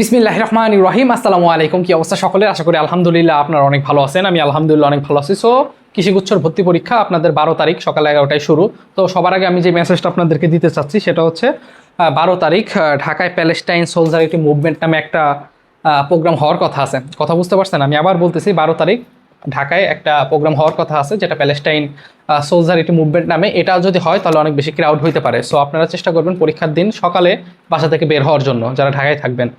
বিসমিল্লাহ রহমান রহিম আসসালামু আলাইকুম। কি অবস্থা সকলের? আশা করি আলহামদুলিল্লাহ আপনার অনেক ভালো আছেন। আমি আলহামদুলিল্লাহ অনেক ভালো আছি। সো কৃষিগুচ্ছর ভর্তি পরীক্ষা আপনাদের বারো তারিখ, সকাল এগারোটায় শুরু। তো সবার আগে আমি যে মেসেজটা আপনাদেরকে দিতে চাচ্ছি, সেটা হচ্ছে বারো তারিখ ঢাকায় প্যালেস্টাইন সোলজার একটি মুভমেন্ট নামে একটা প্রোগ্রাম হওয়ার কথা আছে। কথা বুঝতে পারছেন? আমি আবার বলতেছি, বারো তারিখ ঢাকায় একটা প্রোগ্রাম হওয়ার কথা আছে, যেটা প্যালেস্টাইন সোলজারিটি মুভমেন্ট নামে। এটা যদি হয়, তাহলে অনেক বেশি ক্রাউড হইতে পারে। সো আপনারা চেষ্টা করবেন পরীক্ষার দিন সকালে বাসা থেকে বের হওয়ার জন্য, যারা ঢাকায় থাকবেন।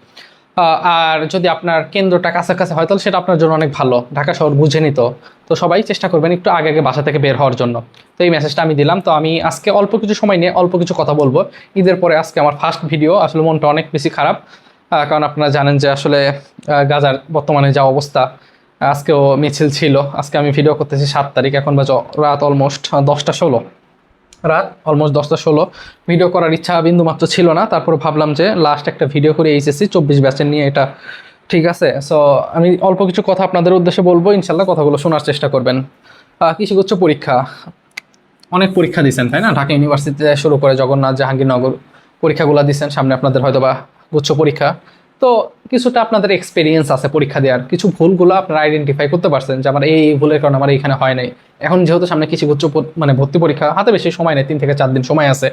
আর যদি আপনার কেন্দ্রটা কাছাকাছি হয়, তাহলে সেটা আপনার জন্য অনেক ভালো। ঢাকা শহর বুঝে নিত। তো সবাই চেষ্টা করবেন একটু আগে আগে বাসা থেকে বের হওয়ার জন্য। তো এই মেসেজটা আমি দিলাম। তো আমি আজকে অল্প কিছু সময় নিয়ে অল্প কিছু কথা বলব। ঈদের পরে আজকে আমার ফার্স্ট ভিডিও আসলে মনটা অনেক বেশি খারাপ। কারণ আপনারা জানেন যে আসলে গাজার বর্তমানে যা অবস্থা আজকেও মিছিল ছিল। আজকে আমি ভিডিও করতেছি সাত তারিখ এখন বাজে রাত অলমোস্ট দশটা ষোলো। রাত অলমোস্ট দশটা ষোলো। ভিডিও করার ইচ্ছা বিন্দু মাত্র ছিল না তারপর ভাবলাম যে লাস্ট একটা ভিডিও করে এইচএসসি চব্বিশ ব্যাচের নিয়ে এটা ঠিক আছে। সো আমি অল্প কিছু কথা আপনাদের উদ্দেশ্যে বলব ইনশাল্লাহ কথাগুলো শোনার চেষ্টা করবেন। আহ, কৃষিগুচ্ছ পরীক্ষা। অনেক পরীক্ষা দিচ্ছেন তাই না? ঢাকা ইউনিভার্সিটিতে শুরু করে জগন্নাথ জাহাঙ্গীরনগর পরীক্ষাগুলো দিচ্ছেন সামনে আপনাদের হয়তো বা গুচ্ছ পরীক্ষা। তো কিছুটা আপনাদের এক্সপিরিয়েন্স আছে পরীক্ষা দেওয়ার কিছু ভুলগুলো আপনারা আইডেন্টিফাই করতে পারছেন যে আমার এই ভুলের কারণে আমার এখানে হয় নাই। এখন যেহেতু সামনে কিছু প- মানে ভর্তি পরীক্ষা, হাতে বেশি সময় নেই, তিন থেকে চার দিন সময় আছে।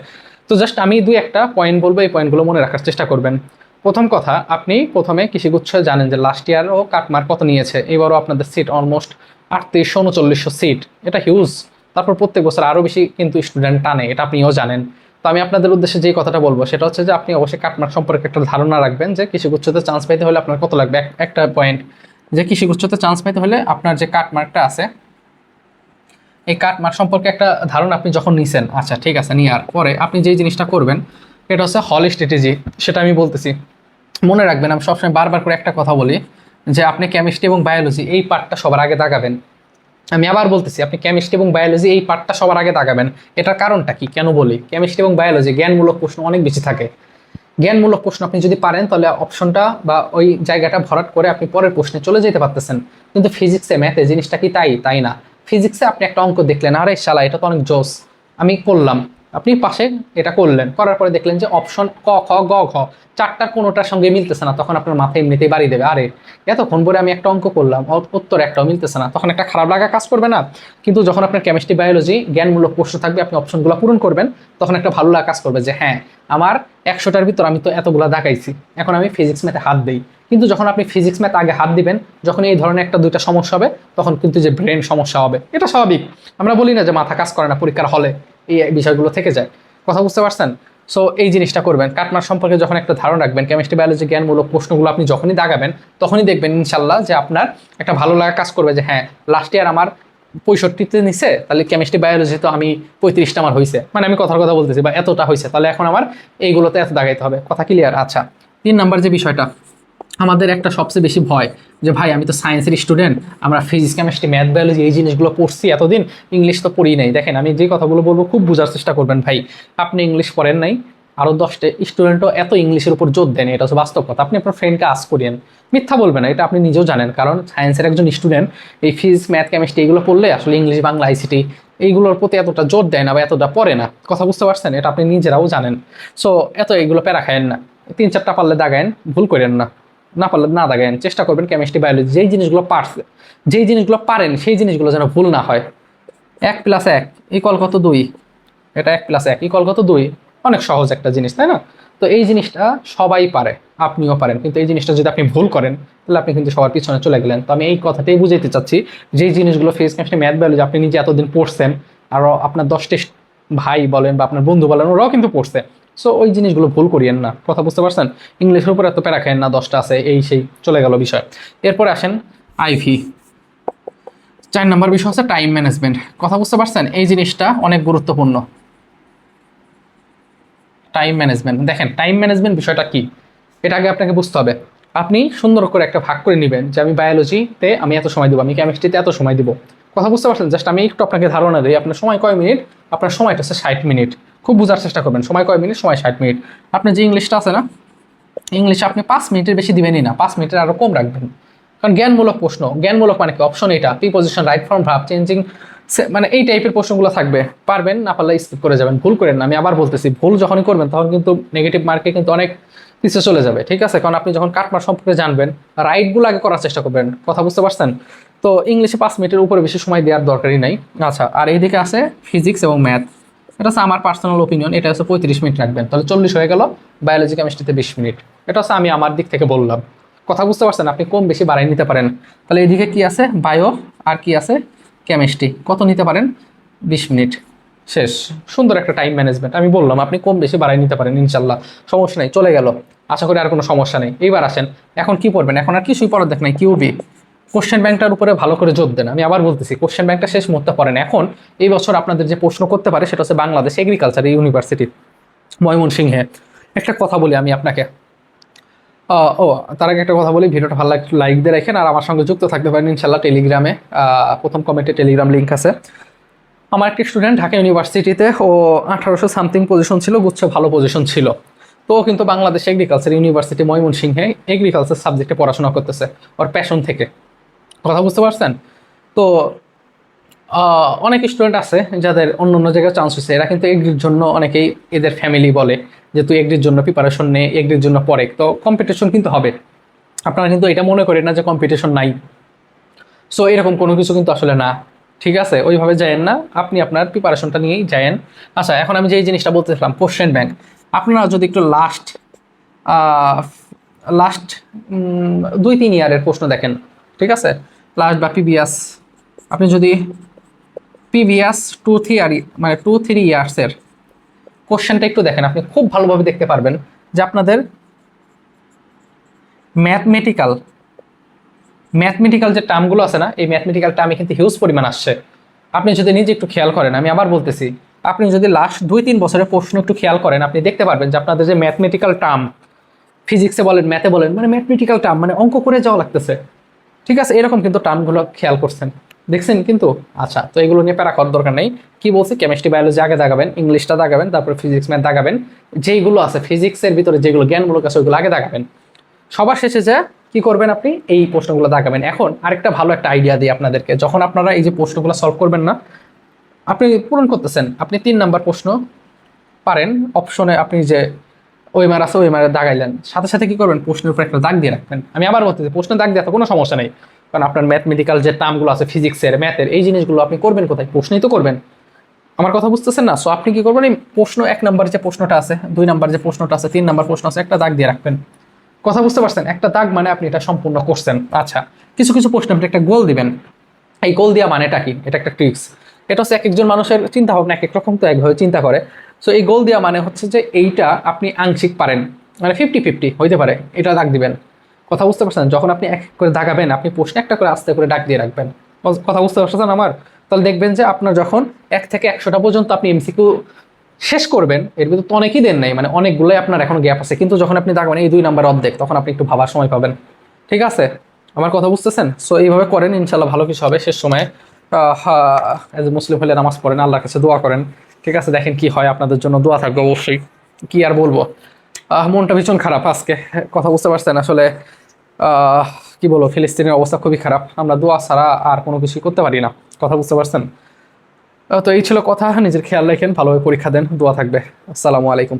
তো জাস্ট আমি দুই একটা পয়েন্ট বলব, এই পয়েন্টগুলো মনে রাখার চেষ্টা করবেন। প্রথম কথা, আপনি প্রথমে কৃষিগুচ্ছ জানেন যে লাস্ট ইয়ারও কাটমার কত নিয়েছে। এবারও আপনাদের সিট অলমোস্ট আটত্রিশশো উনচল্লিশশো সিট এটা হিউজ তারপর প্রত্যেক বছর আরও বেশি কিন্তু স্টুডেন্ট টানে, এটা আপনিও জানেন। তো আমি আপনাদের উদ্দেশ্যে যেই কথাটা বলব, সেটা হচ্ছে যে আপনি অবশ্যই কাটমার্ক সম্পর্কে একটা ধারণা রাখবেন যে কৃষিগুচ্ছতে চান্স পাইতে হলে আপনার কত লাগবে। একটা পয়েন্ট যে কৃষিগুচ্ছতে চান্স পাইতে হলে আপনার যে কাটমার্কটা আছে, এই কাটমার্ক সম্পর্কে একটা ধারণা আপনি যখন নিছেন আচ্ছা ঠিক আছে নেওয়ার পরে আপনি যেই জিনিসটা করবেন, এটা হচ্ছে হল স্ট্র্যাটেজি সেটা আমি বলতেছি। মনে রাখবেন, আমি সবসময় বারবার করে একটা কথা বলি যে আপনি কেমিস্ট্রি এবং বায়োলজি এই পার্টটা সবার আগে দাগাবেন। আমি আবার বলতেছি, আপনি কেমিস্ট্রি এবং বায়োলজি এই পার্টটা সবার আগে দাগাবেন। এটার কারণটা কি? কেন বলি? কেমিস্ট্রি এবং বায়োলজি জ্ঞানমূলক প্রশ্ন অনেক বেশি থাকে। জ্ঞানমূলক প্রশ্ন আপনি যদি পারেন, তাহলে অপশনটা বা ওই জায়গাটা ভরাট করে আপনি পরের প্রশ্নে চলে যেতে পারতেছেন। কিন্তু ফিজিক্সে ম্যাথে জিনিসটা কি তাই? তাই না। ফিজিক্সে আপনি একটা অঙ্ক দেখলেন, আরে শালা, এটা তো অনেক জোস। আমি করলাম। আপনি পাশে এটা করলেন, করার পরে দেখলেন যে অপশন ক, খ, গ, ঘ চারটার কোনোটার সঙ্গে মিলতেছে না, তখন আপনার মাথায় এমনিতেই বাড়ি দেবে। আরে, এতক্ষণ পরে আমি একটা অঙ্ক করলাম উত্তর একটাও মিলতেছে না, তখন একটা খারাপ লাগা কাজ করবে না। কিন্তু যখন আপনার কেমিস্ট্রি বায়োলজি জ্ঞানমূলক প্রশ্ন থাকবে, আপনি অপশনগুলো পূরণ করবেন, তখন একটা ভালো লাগা কাজ করবে যে হ্যাঁ আমার একশোটার ভিতর আমি তো এতগুলো দেখাইছি, এখন আমি ফিজিক্স ম্যাথে হাত দিই। কিন্তু যখন আপনি ফিজিক্স ম্যাথ আগে হাত দিবেন, যখন এই ধরনের একটা দুইটা সমস্যা হবে, তখন কিন্তু যে ব্রেন সমস্যা হবে, এটা স্বাভাবিক। আমরা বলি না যে মাথা কাজ করে না পরীক্ষার হলে। এই বিষয়গুলো থেকে যায়। কথা বুঝতে পারছেন? সো এই জিনিসটা করবেন। কাটমার সম্পর্কে যখন একটা ধারণা রাখবেন কেমিস্ট্রি বায়োলজি জ্ঞানমূলক প্রশ্নগুলো আপনি যখনই দাগাবেন, তখনই দেখবেন ইনশাল্লাহ যে আপনার একটা ভালো লাগা কাজ করবে যে হ্যাঁ লাস্ট ইয়ার আমার পঁয়ষট্টিতে নিছে, তাহলে কেমিস্ট্রি বায়োলজি তো আমি পঁয়ত্রিশটা আমার হয়েছে মানে আমি কথার কথা বলতেছি, বা এতটা হয়েছে তাহলে এখন আমার এইগুলোতে এত দাগাইতে হবে। কথা ক্লিয়ার আচ্ছা। তিন নাম্বার যে বিষয়টা আমাদের একটা সবচেয়ে বেশি ভয় যে ভাই, আমি তো সায়েন্সের স্টুডেন্ট আমরা ফিজিক্স কেমিস্ট্রি ম্যাথ বায়োলজি এই জিনিসগুলো পড়ছি এতদিন ইংলিশ তো পড়ি নাই। দেখেন, আমি যে কথাগুলো বলব খুব বোঝার চেষ্টা করবেন ভাই। আপনি ইংলিশ পড়েন নাই আরও দশটা স্টুডেন্টও এত ইংলিশের উপর জোর দেন এটা হচ্ছে বাস্তব কথা। আপনি আপনার ফ্রেন্ডকে আস করিয়েন। মিথ্যা বলবেন না, এটা আপনি নিজেও জানেন, কারণ সায়েন্সের একজন স্টুডেন্ট এই ফিজিক্স ম্যাথ কেমিস্ট্রি এগুলো পড়লে আসলে ইংলিশ বাংলা আইসিটি এইগুলোর প্রতি এতটা জোর দেয় না বা এতটা পড়ে না। কথা বুঝতে পারছেন? এটা আপনি নিজেরাও জানেন। সো এত এগুলো প্যারা খায়েন না। তিন চারটা পারলে দাগায়েন, ভুল করেন না। না পারলে না দাগায়েন চেষ্টা করবেন কেমিস্ট্রি বায়োলজি যেই জিনিসগুলো পারছে, যেই জিনিসগুলো পারেন, সেই জিনিসগুলো যেন ভুল না হয়। এক প্লাস এক ইকল কত দুই? এটা এক প্লাস এক ইকল কত দুই? অনেক সহজ একটা জিনিস, তাই না? তো এই জিনিসটা সবাই পারে, আপনিও পারেন। কিন্তু এই জিনিসটা যদি আপনি ভুল করেন, তাহলে আপনি কিন্তু সবার পিছনে চলে গেলেন। তো আমি এই কথাটাই বুঝাইতে চাচ্ছি যে জিনিসগুলো ফেস কেমিস্ট্রি ম্যাথ বায়োলজি আপনি নিজে এতদিন পড়ছেন আরও আপনার দশটি ভাই বলেন বা আপনার বন্ধু বলেন, ওরাও কিন্তু পড়ছে। সো ওই জিনিসগুলো ভুল করিয়েন না। কথা বুঝতে পারছেন? ইংলিশের উপর এত প্যারা খায়েন না, দশটা আছে, এই সেই চলে গেল বিষয়। এরপরে আসেন আইভি চার নম্বর বিষয় হচ্ছে টাইম ম্যানেজমেন্ট কথা বুঝতে পারছেন? এই জিনিসটা অনেক গুরুত্বপূর্ণ। টাইম ম্যানেজমেন্ট দেখেন টাইম ম্যানেজমেন্ট বিষয়টা কি? এটা আগে আপনাকে বুঝতে হবে। আপনি সুন্দর করে একটা ভাগ করে নেবেন যে আমি বায়োলজিতে আমি এত সময় দেবো, আমি কেমিস্ট্রিতে এত সময় দিব। কথা বুঝতে পারছেন? জাস্ট আমি একটু আপনাকে ধারণা দিই, আপনার সময় কয় মিনিট? আপনার সময়টা হচ্ছে ষাট মিনিট। খুব বোঝার চেষ্টা করবেন। সময় কয় মিনিট? সময় ষাট মিনিট। আপনার যে ইংলিশটা আছে না, ইংলিশে আপনি পাঁচ মিনিটের বেশি দিবেনই না। পাঁচ মিনিটের আরও কম রাখবেন। কারণ জ্ঞানমূলক প্রশ্ন, জ্ঞানমূলক মানে কি? অপশন এটা। প্রিপোজিশন রাইট ফর্ম ভাব চেঞ্জিং মানে এই টাইপের প্রশ্নগুলো থাকবে। পারবেন, না পারলে স্কিপ করে যাবেন। ভুল করেন না। আমি আবার বলতেছি, ভুল যখনই করবেন, তখন কিন্তু নেগেটিভ মার্কে কিন্তু অনেক পিছিয়ে চলে যাবে। ঠিক আছে? কারণ আপনি যখন কাটমার সম্পর্কে জানবেন রাইটগুলো আগে করার চেষ্টা করবেন। কথা বুঝতে পারছেন? তো ইংলিশে পাঁচ মিনিটের উপরে বেশি সময় দেওয়ার দরকারই নাই। আচ্ছা আর এইদিকে আছে ফিজিক্স এবং ম্যাথ এটা হচ্ছে আমার পার্সোনাল ওপিনিয়ন এটা হচ্ছে পঁয়ত্রিশ মিনিট রাখবেন। তাহলে চল্লিশ হয়ে গেল বায়োলজি কেমিস্ট্রিতে বিশ মিনিট। এটা হচ্ছে আমি আমার দিক থেকে বললাম। কথা বুঝতে পারছেন? আপনি কম বেশি বাড়াই নিতে পারেন। তাহলে এদিকে কি আছে? বায়ো আর কি আছে? কেমিস্ট্রি কত নিতে পারেন? বিশ মিনিট। শেষ। সুন্দর একটা টাইম ম্যানেজমেন্ট আমি বললাম, আপনি কম বেশি বাড়াই নিতে পারেন ইনশাল্লাহ সমস্যা নেই, চলে গেল। আশা করি আর কোনো সমস্যা নেই। এইবার আসেন, এখন কি পড়বেন? এখন আর কিছুই পড়ার দেখ নাই কিউবি কোশ্চেন ব্যাংকটার উপরে ভালো করে জোর দেন। আমি আবার বলতেছি কোশ্চেন ব্যাংকটা শেষ মুহূর্তে পড়েন। এখন এই বছর আপনাদের যে প্রশ্ন করতে পারে, সেটা হচ্ছে বাংলাদেশ এগ্রিকালচার ইউনিভার্সিটি ময়মনসিংহে একটা কথা বলি আমি আপনাকে। ও, তার আগে একটা কথা বলি, ভিডিওটা ভালো লাগলে লাইক দিয়ে রাখেন, আর আমার সঙ্গে যুক্ত থাকতে পারেন ইনশাল্লাহ টেলিগ্রামে প্রথম কমেন্টে টেলিগ্রাম লিঙ্ক আছে। আমার একটি স্টুডেন্ট ঢাকা ইউনিভার্সিটিতে ও আঠারোশো সামথিং পজিশন ছিল, গুচ্ছ ভালো পজিশন ছিল। তো কিন্তু বাংলাদেশ এগ্রিকালচার ইউনিভার্সিটি ময়মনসিংহে এগ্রিকালচার সাবজেক্টে পড়াশোনা করতেছে, ওর প্যাশন থেকে। কথা বুঝতে পারছেন? তো অনেক স্টুডেন্ট আছে যাদের অন্য অন্য জায়গায় চান্স হয়েছে এরা কিন্তু এগ্রির জন্য অনেকেই এদের ফ্যামিলি বলে যে, তুই এগ্রির জন্য প্রিপারেশন নে এগ্রির জন্য পড়ে। তো কম্পিটিশন কিন্তু হবে। আপনারা কিন্তু এটা মনে করেন না যে কম্পিটিশন নাই। সো এরকম কোনো কিছু কিন্তু আসলে না। ঠিক আছে? ওইভাবে যায়েন না। আপনি আপনার প্রিপারেশনটা নিয়েই যায়েন। আচ্ছা এখন আমি যেই জিনিসটা বলতেছিলাম কোশ্চেন ব্যাংক আপনারা যদি একটু লাস্ট লাস্ট দুই তিন ইয়ারের প্রশ্ন দেখেন। ঠিক আছে? লাস্ট বা পিবিএস আপনি যদি পিভিএস টু থ্রি মানে টু থ্রি ইয়ার্সের কোশ্চেনটা একটু দেখেন, আপনি খুব ভালোভাবে দেখতে পারবেন যে আপনাদের ম্যাথমেটিক্যাল ম্যাথমেটিক্যাল যে টার্মগুলো আছে না, এই ম্যাথমেটিক্যাল টার্মে কিন্তু হিউজ পরিমাণ আসছে। আপনি যদি নিজে একটু খেয়াল করেন, আমি আবার বলতেছি, আপনি যদি লাস্ট দুই তিন বছরের প্রশ্ন একটু খেয়াল করেন, আপনি দেখতে পারবেন যে আপনাদের যে ম্যাথমেটিক্যাল টার্ম ফিজিক্সে বলেন ম্যাথে বলেন মানে ম্যাথমেটিক্যাল টার্ম মানে অঙ্ক করে যাওয়া লাগতেছে। ঠিক আছে, এরকম কিন্তু টার্মগুলো খেয়াল করছেন। দেখছেন কিন্তু? আচ্ছা তো এগুলো নিয়ে প্যারা করার দরকার নেই। কি বলছি? কেমিস্ট্রি বায়োলজি আগে দাগাবেন, ইংলিশটা দাগাবেন, তারপরে ফিজিক্স ম্যাথ দাগাবেন। যেইগুলো আছে ফিজিক্সের ভিতরে যেগুলো জ্ঞানমূলক আছে, ওইগুলো আগে দাগাবেন। সবার শেষে যে কি করবেন আপনি? এই প্রশ্নগুলো দাগাবেন। এখন আরেকটা ভালো একটা আইডিয়া দিই আপনাদেরকে। যখন আপনারা এই যে প্রশ্নগুলো সলভ করবেন না, আপনি পূরণ করতেছেন। আপনি তিন নাম্বার প্রশ্ন পারেন। অপশনে আপনি যে ওই মার আছে ওই মারে দাগাইলেন সাথে সাথে কি করবেন? প্রশ্নের উপর একটা দাগ দিয়ে রাখবেন। আমি আবার বলতেছি প্রশ্নের দাগ দেওয়া তো কোনো সমস্যা নেই। কারণ আপনার ম্যাথমেটিক্যাল যে টার্মগুলো আছে ফিজিক্সের ম্যাথের এই জিনিসগুলো আপনি করবেন কোথায়? প্রশ্নই তো করবেন। আমার কথা বুঝতেছেন না? সো আপনি কি করবেন? এই প্রশ্ন, এক নাম্বার যে প্রশ্নটা আছে, দুই নাম্বার যে প্রশ্নটা আছে, তিন নাম্বার প্রশ্ন আছে, একটা দাগ দিয়ে রাখবেন। কথা বুঝতে পারছেন? একটা দাগ মানে আপনি এটা সম্পূর্ণ করছেন। আচ্ছা কিছু কিছু প্রশ্ন আপনি একটা গোল দিবেন। এই গোল দেওয়া মানেটা কি? এটা একটা ট্রিক্স এটা হচ্ছে এক একজন মানুষের চিন্তা ভাবনা এক এক রকম তো একভাবে চিন্তা করে। সো এই গোল দেওয়া মানে হচ্ছে যে এইটা আপনি আংশিক পারেন। মানে ফিফটি ফিফটি হইতে পারে, এটা দাগ দিবেন। কথা বুঝতে পারছেন? যখন আপনি এক করে দাগাবেন, আপনি প্রশ্ন একটা করে আস্তে করে ডাক দিয়ে রাখবেন। কথা বুঝতে পারছেন আমার? তাহলে দেখবেন যে আপনার যখন এক থেকে একশোটা পর্যন্ত আপনি এমসিকিউ শেষ করবেন, এর ভিতরে তো অনেকই দেন নাই। মানে অনেকগুলোই আপনার এখন গ্যাপ আছে। কিন্তু যখন আপনি দাগাবেন, এই দুই নাম্বার অর্ধেক, তখন আপনি একটু ভাবার সময় পাবেন। ঠিক আছে? আমার কথা বুঝতেছেন? সো এইভাবে করেন ইনশাল্লাহ ভালো কিছু হবে। শেষ সময়ে এ মুসলিম হলে নামাজ পড়েন, আল্লাহর কাছে দোয়া করেন। ঠিক আছে, দেখেন কি হয়, আপনাদের জন্য দোয়া থাকবে অবশ্যই। কি আর বলব? মনটা ভীষণ খারাপ আজকে, কথা বুঝতে পারছেন? আসলে কি বলব, ফিলিস্তিনের অবস্থা খুবই খারাপ। আমরা দোয়া ছাড়া আর কোনো কিছু করতে পারি না, কথা বুঝতে পারছেন? তো এই ছিল কথা, নিজের খেয়াল রাখেন, ভালোভাবে পরীক্ষা দেন, দোয়া থাকবে। আসসালামু আলাইকুম।